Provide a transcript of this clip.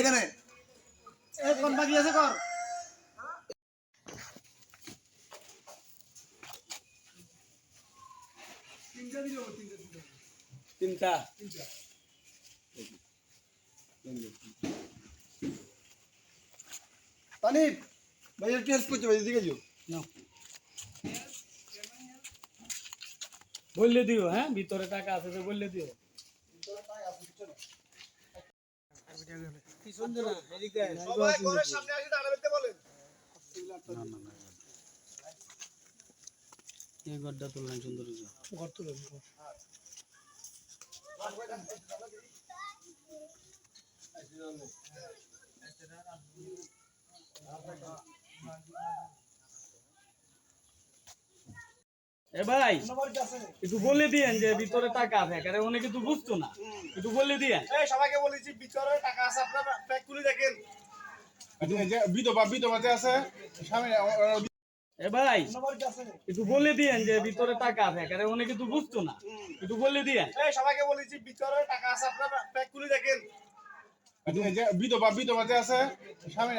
এখানে। কোন বাকি আছে কর। তিনটা। তানিব ভাই একটু হেল্প করছে ভাই দিকে যাও। বললে দিও হ্যাঁ? ভিতরে টাকা আছে তো বললে দিও। তুললেন সুন্দর এ ভাই একটু বলে দিয়েন যে ভিতরে টাকা আছে কারণ অনেকে কিন্তু বুঝতো না। একটু বলে দিয়েন। এই সবাইকে বলেছি ভিতরে টাকা আছে আপনারা প্যাক করে দেখেন। বিধবা বিধবা আছে। স্বামী এ ভাই একটু বলে দিয়েন যে ভিতরে টাকা আছে কারণ অনেকে কিন্তু বুঝতো না। একটু বলে দিয়েন। এই সবাইকে বলেছি ভিতরে টাকা আছে আপনারা প্যাক করে দেখেন। বিধবা বিধবা যে আছে। স্বামী